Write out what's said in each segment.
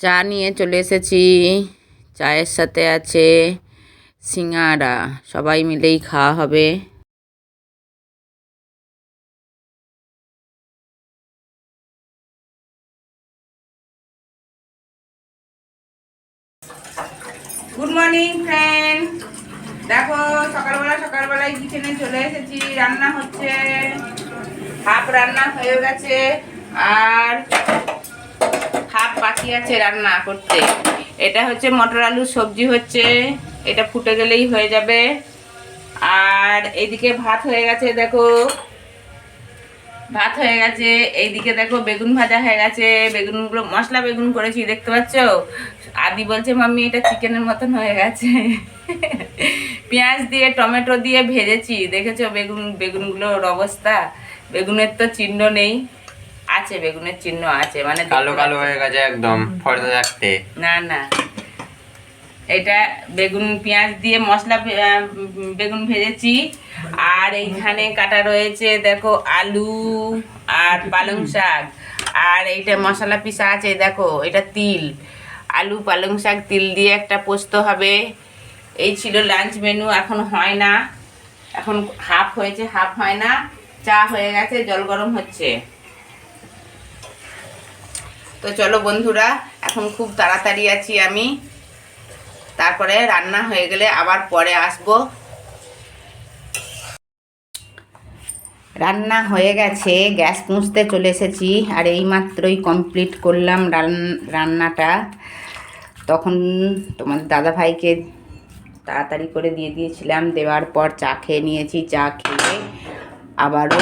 চা নিয়ে চলে এসেছি। চায়ের সাথে আছে সিঙ্গারা। সবাই মিলেই খাওয়া হবে। গুড মর্নিং ফ্রেন্ড দেখো, সকালবেলা সকালবেলায় কিচেনে চলে এসেছি। রান্না হচ্ছে। হাফ রান্না হয়ে গেছে। আর বাকি আছে রান্না করতে। এটা হচ্ছে মটর আলুর সবজি হচ্ছে, এটা ফুটে গেলেই হয়ে যাবে। আর এইদিকে ভাত হয়ে গেছে, দেখো। ভাত হয়ে গেছে, এইদিকে দেখো বেগুন ভাজা হয়ে গেছে, বেগুনগুলো, মশলা বেগুন করেছি, দেখতে পাচ্ছ? আদি বলছে, মাম্মি, এটা চিকেনের মতন হয়ে গেছে। পেঁয়াজ দিয়ে, টমেটো দিয়ে ভেজেছি, দেখেছ বেগুন, বেগুনগুলোর অবস্থা? বেগুনের তো চিহ্ন নেই। আছে বেগুনের চিহ্ন আছে মানে কালো কালো হয়ে গেছে একদম ফর্দা থাকতে। না না। এটা বেগুন পেঁয়াজ দিয়ে মশলা বেগুন ভেজেছি আর এইখানে কাটা রয়েছে দেখো আলু আর পালং শাক। আর এইটা মশলা পিসা আছে দেখো এটা তিল। আলু পালং শাক তিল দিয়ে একটা পোস্ত হবে। এই ছিল লাঞ্চ মেনু এখন হয় না। এখন হাফ হয়েছে হাফ হয় না। চা হয়ে গেছে জল গরম হচ্ছে। তো চলো বন্ধুরা, এখন খুব তাড়াতাড়ি আছি আমি। তারপরে রান্না হয়ে গেলে আবার পরে আসব। রান্না হয়ে গেছে, গ্যাস মুছতে চলে এসেছি, আর এইমাত্রই কমপ্লিট করলাম রান- রান্নাটা। তখন তোমার দাদাভাইকে তাড়াতাড়ি করে দিয়ে দিয়েছিলাম, দেওয়ার পর চা খেয়ে নিয়েছি, চা খেয়ে আবারও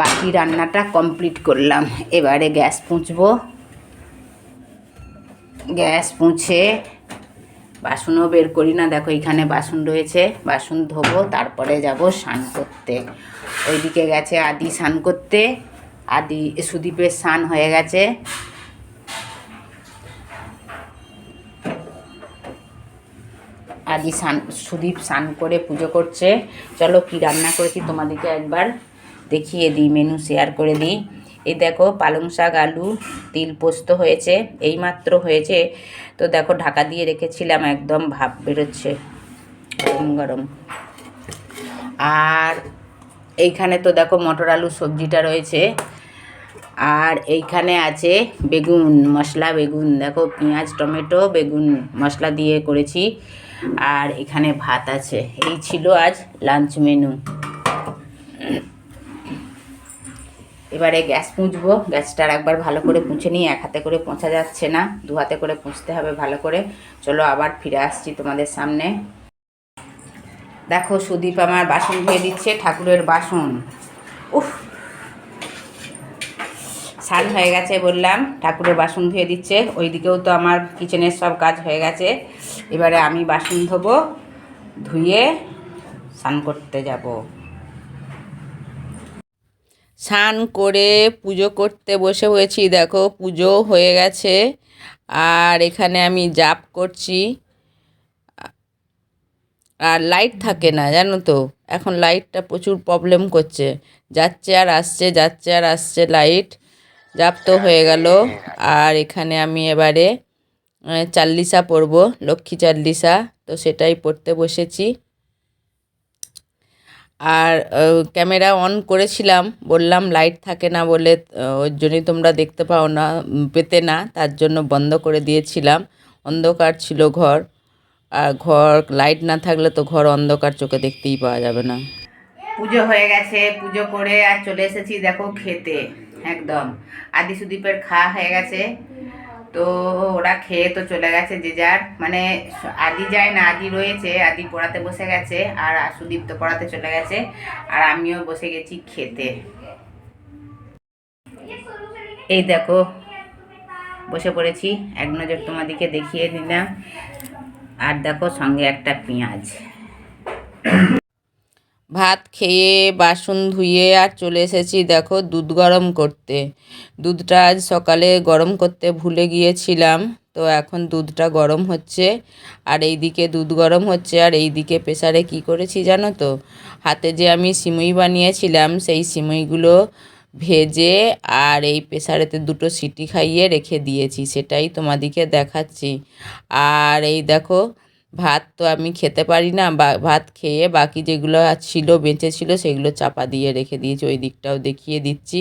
বাকি রান্নাটা কমপ্লিট করলাম। এবারে গ্যাস পুঁছবো গ্যাস পুঁছে বাসনও বের করি না, দেখো এখানে বাসন রয়েছে, বাসন ধোবো, তারপরে যাব স্নান করতে। ওইদিকে গেছে আদি স্নান করতে। আদি সুদীপের স্নান হয়ে গেছে। আদি স্নান, সুদীপ স্নান করে পুজো করছে। চলো কি রান্না করেছি তোমাদেরকে একবার দেখিয়ে দিই মেনু শেয়ার করে দিই। এই দেখো, পালং শাক, আলু, তিল পোস্ত হয়েছে, এইমাত্র হয়েছে। তো দেখো, ঢাকা দিয়ে রেখেছিলাম, একদম ভাব বেরোচ্ছে, গরম গরম। আর এইখানে তো দেখো, মটর আলু সবজিটা রয়েছে। আর এইখানে আছে বেগুন, মশলা বেগুন। দেখো, পেঁয়াজ, টমেটো, বেগুন মশলা দিয়ে করেছি। আর এখানে ভাত আছে। এই ছিল আজ লাঞ্চ মেনু এবারে গ্যাস পুঁছবো গ্যাসটা আর একবার ভালো করে পুঁছে নিয়ে এক হাতে করে পোঁছা যাচ্ছে না, দু হাতে করে পুঁছতে হবে ভালো করে। চলো আবার ফিরে আসছি তোমাদের সামনে। দেখো সুদীপ আমার বাসন ধুয়ে দিচ্ছে, ঠাকুরের বাসন। উফ। স্নান হয়ে গেছে বললাম, ঠাকুরের বাসন ধুয়ে দিচ্ছে, ওইদিকেও তো আমার কিচেনের সব কাজ হয়ে গেছে। এবারে আমি বাসন ধোবো, ধুয়ে স্নান করতে যাব। স্নান করে পুজো করতে বসে হয়েছি। দেখো, পুজো হয়ে গেছে। আর এখানে আমি জাপ করছি। আর লাইট থাকে না, জানো তো? এখন লাইটটা প্রচুর প্রবলেম করছে। যাচ্ছে আর আসছে, যাচ্ছে আর আসছে লাইট। জাপ তো হয়ে গেল। আর এখানে আমি এবারে চাল্লিশা পড়ব লক্ষ্মী চাল্লিশা। তো সেটাই পড়তে বসেছি। আর ক্যামেরা অন করেছিলাম, বললাম লাইট থাকে না বলে ওর জন্যই তোমরা দেখতে পাও না পেতে না, তার জন্য বন্ধ করে দিয়েছিলাম, অন্ধকার ছিল ঘর, আর ঘর, লাইট না থাকলে তো ঘর অন্ধকার চোখে দেখতেই পাওয়া যাবে না। পুজো হয়ে গেছে, পুজো করে আর চলে এসেছি, দেখো, খেতে, একদম। আদি সুদীপের খাওয়া হয়ে গেছে তো ওরা খেয়ে তো চলে গেছে যে যার। মানে আদি যায় না, আদি রয়েছে, আদি পড়াতে বসে গেছে আর সুদীপ তো পড়াতে চলে গেছে আর আমিও বসে গেছি খেতে। এই দেখো, বসে পড়েছি। এক নজর তোমাদেরকে দেখিয়ে দিলাম। আর দেখো সঙ্গে একটা পেঁয়াজ। ভাত খেয়ে বাসন ধুয়ে আর চলে এসেছি, দেখো, দুধ গরম করতে। দুধটা আজ সকালে গরম করতে ভুলে গিয়েছিলাম, তো এখন দুধটা গরম হচ্ছে। আর এই দিকে দুধ গরম হচ্ছে, আর এই দিকে প্রেসারে কি করেছি জানো তো? হাতে যে আমি সিমুই বানিয়েছিলাম, সেই সিমুইগুলো ভেজে আর এই প্রেসারেতে দুটো সিটি খাইয়ে রেখে দিয়েছি, সেটাই তোমাদিকে দেখাচ্ছি। আর এই দেখো ভাত তো আমি খেতে পারি না, বা ভাত খেয়ে বাকি যেগুলো ছিল, বেঁচে ছিল, সেগুলো চাপা দিয়ে রেখে দিয়েছি, ওই দিকটাও দেখিয়ে দিচ্ছি।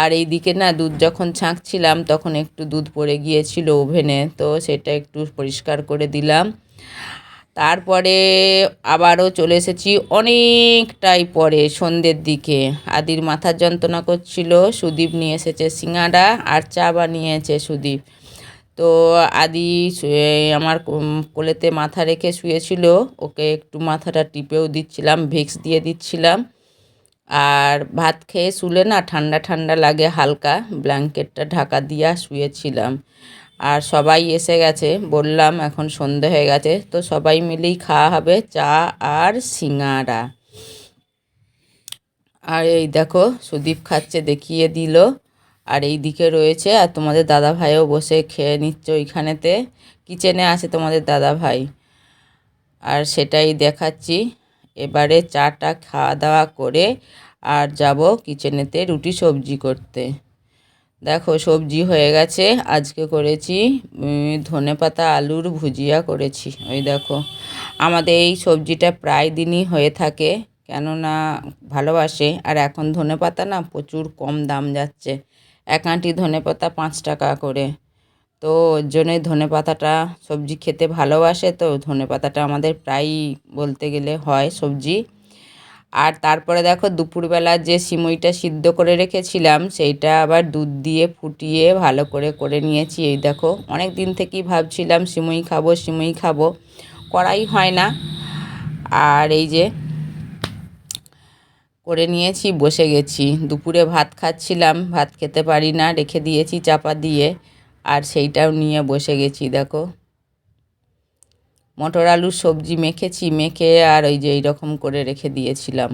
আর এই দিকে না, দুধ যখন ছাঁকছিলাম, তখন একটু দুধ পড়ে গিয়েছিল ওভেনে, তো সেটা একটু পরিষ্কার করে দিলাম। তারপরে আবারও চলে এসেছি অনেকটাই পরে, সন্ধ্যের দিকে। আদির মাথার যন্ত্রণা করছিল, সুদীপ নিয়ে এসেছে সিঙাড়া আর চা বানিয়েছে সুদীপ। তো আদি আমার কোলেতে মাথা রেখে শুয়েছিল। ওকে একটু মাথাটা টিপেও দিচ্ছিলাম, ভিক্স দিয়ে দিচ্ছিলাম। আর ভাত খেয়ে শুলে না ঠান্ডা ঠান্ডা লাগে হালকা, ব্ল্যাঙ্কেটটা ঢাকা দিয়া শুয়েছিলাম। আর সবাই এসে গেছে, বললাম এখন সন্ধে হয়ে গেছে, তো সবাই মিলেই খাওয়া হবে চা আর সিঙাড়া আর এই দেখো, সুদীপ খাচ্ছে দেখিয়ে দিল। আর এই দিকে রয়েছে, আর তোমাদের দাদা ভাইও বসে খেয়ে নিচ্ছে ওইখানেতে। কিচেনে আছে তোমাদের দাদা ভাই আর সেটাই দেখাচ্ছি। এবারে চাটা খাওয়া দাওয়া করে আর যাব কিচেনেতে রুটি সবজি করতে। দেখো, সবজি হয়ে গেছে। আজকে করেছি ধনে পাতা, আলুর ভুজিয়া করেছি। ওই দেখো, আমাদের এই সবজিটা প্রায় দিনই হয়ে থাকে, কেননা ভালোবাসে। আর এখন ধনে পাতা না প্রচুর কম দাম যাচ্ছে। এক আঁটি ধনে পাতা পাঁচ টাকা করে। তো ওর জন্যই ধনে পাতাটা সবজি খেতে ভালোবাসে। তো ধনে পাতাটা আমাদের প্রায়ই বলতে গেলে হয় সবজি। আর তারপরে দেখো দুপুরবেলা যে সিমইটা সিদ্ধ করে রেখেছিলাম, সেইটা আবার দুধ দিয়ে ফুটিয়ে ভালো করে করে নিয়েছি। এই দেখো অনেক দিন থেকেই ভাবছিলাম সিমই খাব সিমই খাব। করাই হয় না। আর এই যে করে নিয়েছি, বসে গেছি। দুপুরে ভাত খাচ্ছিলাম, ভাত খেতে পারি না, রেখে দিয়েছি চাপা দিয়ে, আর সেইটাও নিয়ে বসে গেছি, দেখো। মটর আলুর সবজি মেখেছি, মেখে আর ওই যে এইরকম করে রেখে দিয়েছিলাম।